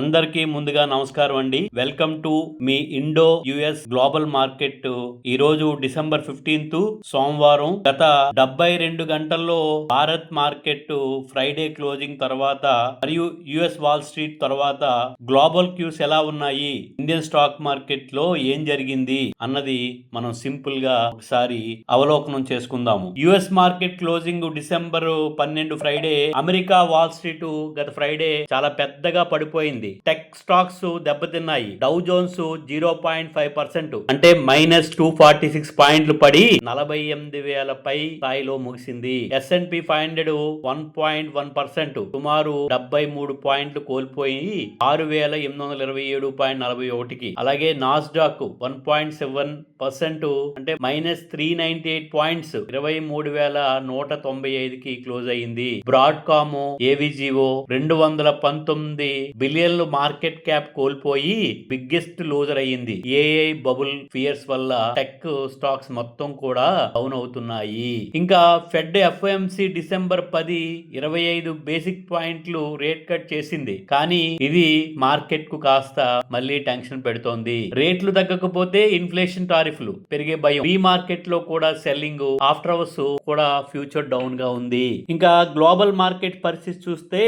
అందరికీ ముందుగా నమస్కారం అండి. వెల్కమ్ టు మీ ఇండో యుఎస్ గ్లోబల్ మార్కెట్. ఈ రోజు డిసెంబర్ ఫిఫ్టీన్త్ సోమవారం. గత డెబ్బై రెండు గంటల్లో భారత్ మార్కెట్ ఫ్రైడే క్లోజింగ్ తర్వాత మరియు యుఎస్ వాల్ స్ట్రీట్ తర్వాత గ్లోబల్ క్యూస్ ఎలా ఉన్నాయి? ఇండియన్ స్టాక్ మార్కెట్లో ఏం జరిగింది? అన్నది మనం సింపుల్గా ఒకసారి అవలోకనం చేసుకుందాము. యుఎస్ మార్కెట్ క్లోజింగ్ డిసెంబర్ పన్నెండు ఫ్రైడే. అమెరికా వాల్ స్ట్రీట్ గత ఫ్రైడే చాలా పెద్దగా పడిపోయింది. టెక్ స్టాక్స్ దెబ్బతిన్నాయి. Dow Jones zero point five percent. అంటే మైనస్ టూ ఫార్టీ సిక్స్ పాయింట్లు పడి నలభై ఎనిమిది వేల పై స్థాయిలో ముగిసింది. S&P five hundred one point one percent. సుమారు డెబ్బై మూడు పాయింట్లు కోల్పోయి ఆరు వేల ఎనిమిది వందల ఇరవై ఏడు పాయింట్ నలభై ఒకటికి. అలాగే Nasdaq one point seven percent అంటే minus three ninety eight points ఇరవై మూడు వేల నూట తొంభై ఐదుకి క్లోజ్ అయింది. బ్రాడ్కామ్ ఏవిజిఓ రెండు వందల పంతొమ్మిది బిలియన్ బిలియన్లు మార్కెట్ క్యాప్ కోల్పోయి బిగ్గెస్ట్ లూజర్ అయ్యింది. ఏఐ బబుల్ ఫియర్స్ వల్ల టెక్ స్టాక్స్ మొత్తం కూడా డౌన్ అవుతున్నాయి. ఇంకా ఫెడ్ ఎఫ్ఎంసి డిసెంబర్ పది ఇరవై ఐదు బేసిక్ పాయింట్లు రేట్ కట్ చేసింది. కానీ ఇది మార్కెట్కు కాస్త మళ్ళీ టెన్షన్ పెడుతోంది. రేట్లు తగ్గకపోతే ఇన్ఫ్లేషన్ టారిఫ్లు పెరిగే భయం. ఈ మార్కెట్లో కూడా సెల్లింగ్ ఆఫ్టర్ అవర్స్ కూడా ఫ్యూచర్ డౌన్గా ఉంది. ఇంకా గ్లోబల్ మార్కెట్ పరిస్థితి చూస్తే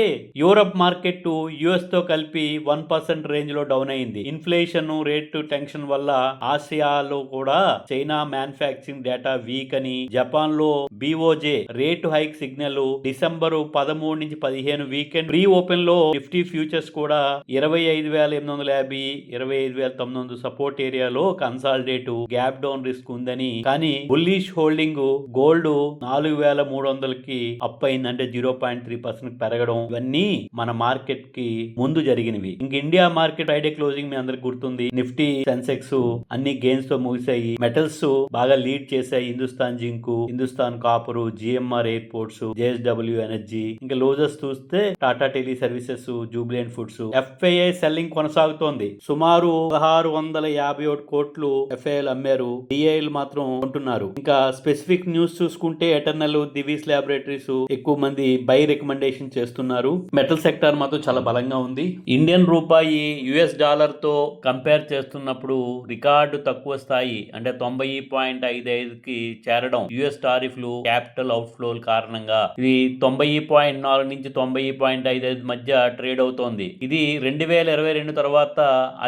యూరప్ మార్కెట్ యుఎస్తో కలిపి వన్ పర్సెంట్ రేంజ్లో డౌన్ అయింది. ఇన్ఫ్లేషన్ రేటు టెన్షన్ వల్ల ఆసియాలో కూడా చైనా మ్యానుఫ్యాక్చరింగ్ డేటా వీక్ అని జపాన్లో BOJ rate hike signal December పదమూడు నుంచి పదిహేను వీకెండ్ ప్రీ ఓపెన్లో నిఫ్టీ ఫ్యూచర్స్ కూడా ఇరవై ఐదు వేల ఎనిమిది వందల యాభై ఇరవై ఐదు వేల తొమ్మిది వందల సపోర్ట్ ఏరియాలో కన్సాలిడేట్ గ్యాప్ డౌన్ రిస్క్ ఉందని. కానీ బుల్లిష్ హోల్డింగ్ గోల్డ్ నాలుగు వేల మూడు వందలకి అప్ అయింది అంటే జీరో పాయింట్ త్రీ పర్సెంట్ పెరగడం ఇవన్నీ మన మార్కెట్కి ముందు జరిగింది జరిగినవి. ఇంక ఇండియా మార్కెట్ ఫ్రైడే క్లోజింగ్ మీ అందరికి గుర్తుంది. నిఫ్టీ సెన్సెక్స్ అన్ని గెయిన్స్తో ముగిసాయి మెటల్స్ బాగా లీడ్ చేశాయి. Hindustan Zinc Hindustan Copper GMR Airports JSW energy ఇంకా లోజెస్ చూస్తే Tata teleservices Jubilant foods FII selling కొనసాగుతోంది. సుమారు పదహారు వందల యాభై ఒకటి కోట్లు ఎఫ్ఐఐలు అమ్మారు. డిఐలు మాత్రం ఉంటున్నారు ఇంకా స్పెసిఫిక్ న్యూస్ చూసుకుంటే ఎటర్నల్ దివీస్ ల్యాబొరేటరీస్ ఎక్కువ మంది బై రికమెండేషన్ చేస్తున్నారు. మెటల్ సెక్టార్ మాత్రం చాలా బలంగా ఉంది. ఇండియన్ రూపాయి యుఎస్ డాలర్తో కంపేర్ చేస్తున్నప్పుడు రికార్డు తక్కువ స్థాయి అంటే తొంభై పాయింట్ ఐదు ఐదుకి చేరడం యుఎస్ టారిఫ్లు క్యాపిటల్ అవుట్ఫ్లో కారణంగా. ఇది తొంభై పాయింట్ నాలుగు నుంచి తొంభై పాయింట్ ఐదు ఐదు మధ్య ట్రేడ్ అవుతోంది. ఇది రెండు వేల ఇరవై రెండు తర్వాత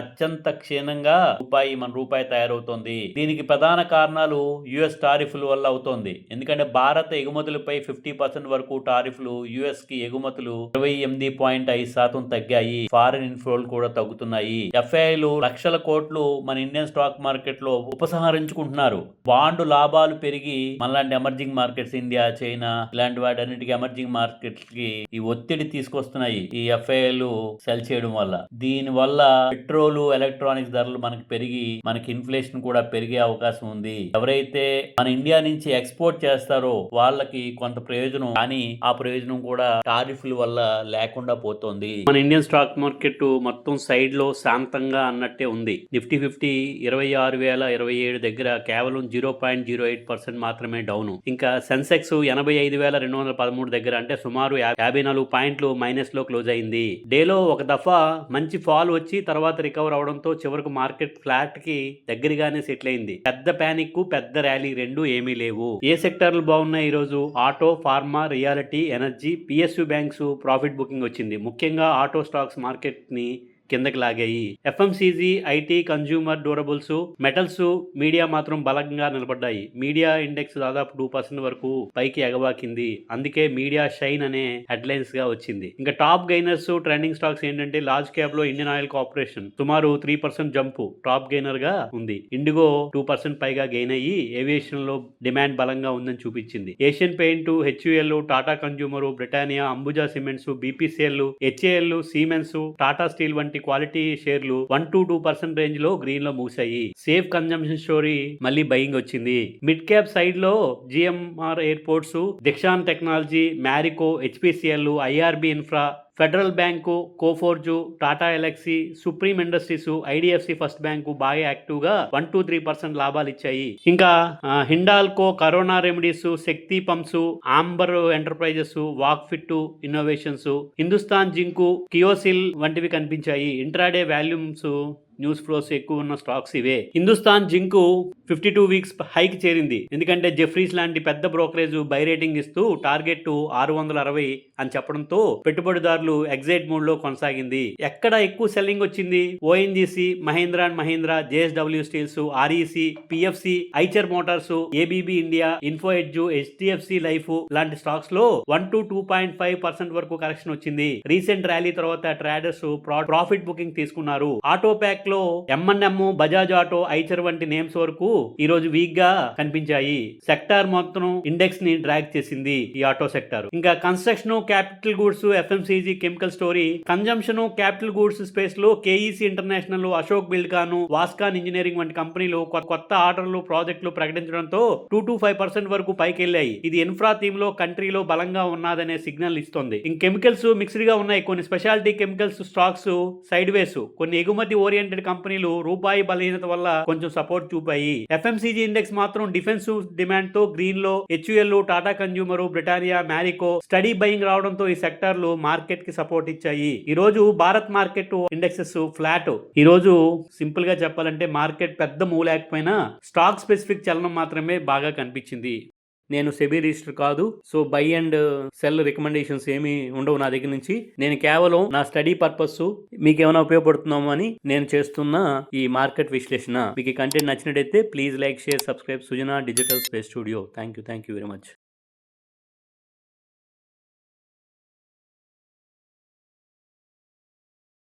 అత్యంత క్షీణంగా రూపాయి మన రూపాయి తయారవుతోంది. దీనికి ప్రధాన కారణాలు యుఎస్ టారిఫ్ల వల్ల అవుతోంది. ఎందుకంటే భారత ఎగుమతులపై ఫిఫ్టీ పర్సెంట్ వరకు టారిఫ్లు యుఎస్కి ఎగుమతులు ఇరవై ఎనిమిది పాయింట్ ఐదు శాతం తగ్గాయి. ఫారిన్ ఇన్ఫ్లోలు కూడా తగ్గుతున్నాయి. ఎఫ్ఐలు లక్షల కోట్లు మన ఇండియన్ స్టాక్ మార్కెట్లో ఉపసంహరించుకుంటున్నారు. బాండ్ లాభాలు పెరిగి మనలాంటి ఎమర్జింగ్ మార్కెట్స్ ఇండియా చైనా ఇలాంటి వాటన్నిటికీ ఎమర్జింగ్ మార్కెట్స్కి ఈ ఒత్తిడి తీసుకొస్తున్నాయి ఈ ఎఫ్ఐలు సెల్ చేయడం వల్ల. దీని వల్ల పెట్రోల్ ఎలక్ట్రానిక్స్ ధరలు మనకి పెరిగి మనకి ఇన్ఫ్లేషన్ కూడా పెరిగే అవకాశం ఉంది. ఎవరైతే మన ఇండియా నుంచి ఎక్స్పోర్ట్ చేస్తారో వాళ్ళకి కొంత ప్రయోజనం కానీ ఆ ప్రయోజనం కూడా టారిఫ్ల వల్ల లేకుండా పోతుంది. మన ఇండియన్ స్టాక్ మార్కెట్ మొత్తం సైడ్లో శాంతంగా అన్నట్టే ఉంది. నిఫ్టీ ఫిఫ్టీ ఇరవై ఆరు వేల ఇరవై ఏడు దగ్గర కేవలం zero point zero eight percent మాత్రమే డౌన్. ఇంకా సెన్సెక్స్ ఎనభై ఐదు వేల రెండు వందల పదమూడు దగ్గర అంటే సుమారు యాభై నాలుగు పాయింట్లు మైనస్లో క్లోజ్ అయింది. డేలో ఒక దఫా మంచి ఫాల్ వచ్చి తర్వాత రికవర్ అవడంతో చివరకు మార్కెట్ ఫ్లాట్కి దగ్గరగానే సెటిల్ అయింది. పెద్ద ప్యానిక్ పెద్ద ర్యాలీ రెండు ఏమీ లేవు. ఏ సెక్టర్లు బాగున్నాయి ఈ రోజు auto pharma realty energy PSU banks profit booking వచ్చింది. ముఖ్యంగా ఆటో స్టాక్స్ మార్కెట్ ని కిందకి లాగాయి. FMCG IT consumer durables metals media మాత్రం బలంగా నిలబడ్డాయి. మీడియా ఇండెక్స్ దాదాపు టూ పర్సెంట్ వరకు పైకి ఎగబాకింది. అందుకే మీడియా షైన్ అనే హెడ్లైన్స్గా వచ్చింది. ఇంకా టాప్ గైనర్స్ ట్రెండింగ్ స్టాక్స్ ఏంటంటే లార్జ్ క్యాప్లో ఇండియన్ ఆయిల్ కార్పొరేషన్. సుమారు త్రీ పర్సెంట్ జంప్ టాప్ గెయినర్గా ఉంది. ఇండిగో టూ పర్సెంట్ పైగా గెయిన్ అయ్యి ఏవియేషన్లో డిమాండ్ బలంగా ఉందని చూపించింది. Asian paint HUL Tata consumer Britannia Ambuja cements BPCL HAL Siemens Tata steel వంటి క్వాలిటీ షేర్లు వన్ టు టూ పర్సెంట్ రేంజ్లో గ్రీన్లో మూసాయి సేఫ్ కన్జంప్షన్ స్టోరీ మళ్ళీ బయింగ్ వచ్చింది. మిడ్ క్యాప్ సైడ్లో GMR airports Dixon technology Marico HPCL IRB infra federal bank Coforge Tata Elxsi Supreme Industries IDFC first bank బాగా యాక్టివ్గా వన్ టూ త్రీ పర్సెంట్ లాభాలు ఇచ్చాయి. ఇంకా Hindalco Corona remedies Shakti pumps Amber enterprises Wakefit innovations Hindustan zinc కియోసిల్ వంటివి కనిపించాయి. Intraday volumes news flows ఎక్కువ ఉన్న stocks ఇవే. Hindustan zinc fifty two weeks high చేరింది. ఎందుకంటే జెఫ్రీస్ లాంటి పెద్ద బ్రోకరేజ్ బై రేటింగ్ ఇస్తూ టార్గెట్ ఆరు వందల అరవై అని చెప్పడంతో పెట్టుబడిదారులు ఎగ్జైట్ మోడ్లో కొనసాగింది. ఎక్కడ ఎక్కువ సెల్లింగ్ వచ్చింది? ONGC Mahindra and Mahindra JSW steels REC PFC Eicher motors ABB India Info Edge HDFC life లాంటి స్టాక్స్లో one to two point five percent వరకు కరెక్షన్ వచ్చింది. రీసెంట్ ర్యాలీ తర్వాత ట్రేడర్స్ ప్రాఫిట్ బుకింగ్ తీసుకున్నారు. ఆటో ప్యాక్ లో M&M Bajaj auto Eicher వంటి names వరకు ఈ రోజు వీక్గా కనిపించాయి. సెక్టార్ మొత్తం ఇండెక్స్ని డ్రాగ్ చేసింది ఈ ఆటో సెక్టార్ ఇంకా construction capital goods FMCG chemical story consumption capital goods స్పేస్లో KEC international Ashok Buildcon Vascon engineering వంటి కంపెనీలు కొత్త ఆర్డర్లు ప్రాజెక్టులు ప్రకటించడంతో టూ టు ఫైవ్ పర్సెంట్ వరకు పైకి వెళ్ళాయి. ఇది ఇన్ఫ్రా థీమ్లో కంట్రీలో బలంగా ఉన్నదనే సిగ్నల్ ఇస్తుంది. ఇంక కెమికల్స్ మిక్స్డ్గా ఉన్నాయి. కొన్ని speciality chemicals stocks sideways కొన్ని ఎగుమతి ఓరియంటెడ్ కంపెనీలు రూపాయి బలహీనత వల్ల కొంచెం సపోర్ట్ చూపాయి. ఎఫ్ఎంసీజీ ఇండెక్స్ మాత్రం డిఫెన్సివ్ డిమాండ్తో గ్రీన్లో HUL Tata consumer Britannia Marico steady buying రావడంతో ఈ సెక్టార్లు మార్కెట్కి సపోర్ట్ ఇచ్చాయి. ఈ రోజు భారత్ మార్కెట్ ఇండెక్సెస్ ఫ్లాట్. ఈ రోజు సింపుల్గా చెప్పాలంటే మార్కెట్ పెద్ద మూవ్ లేకపోయినా స్టాక్ స్పెసిఫిక్ చలనం మాత్రమే బాగా కనిపించింది. నేను సెబీ రిజిస్టర్ కాదు. So buy and sell recommendations ఏమీ ఉండవు నా దగ్గర నుంచి. నేను కేవలం నా స్టడీ పర్పస్ మీకు ఏమైనా ఉపయోగపడుతున్నామో అని నేను చేస్తున్న ఈ మార్కెట్ విశ్లేషణ. మీకు ఈ కంటెంట్ నచ్చినట్టయితే please like share subscribe. Sujana digital space studio. Thank you thank you very much.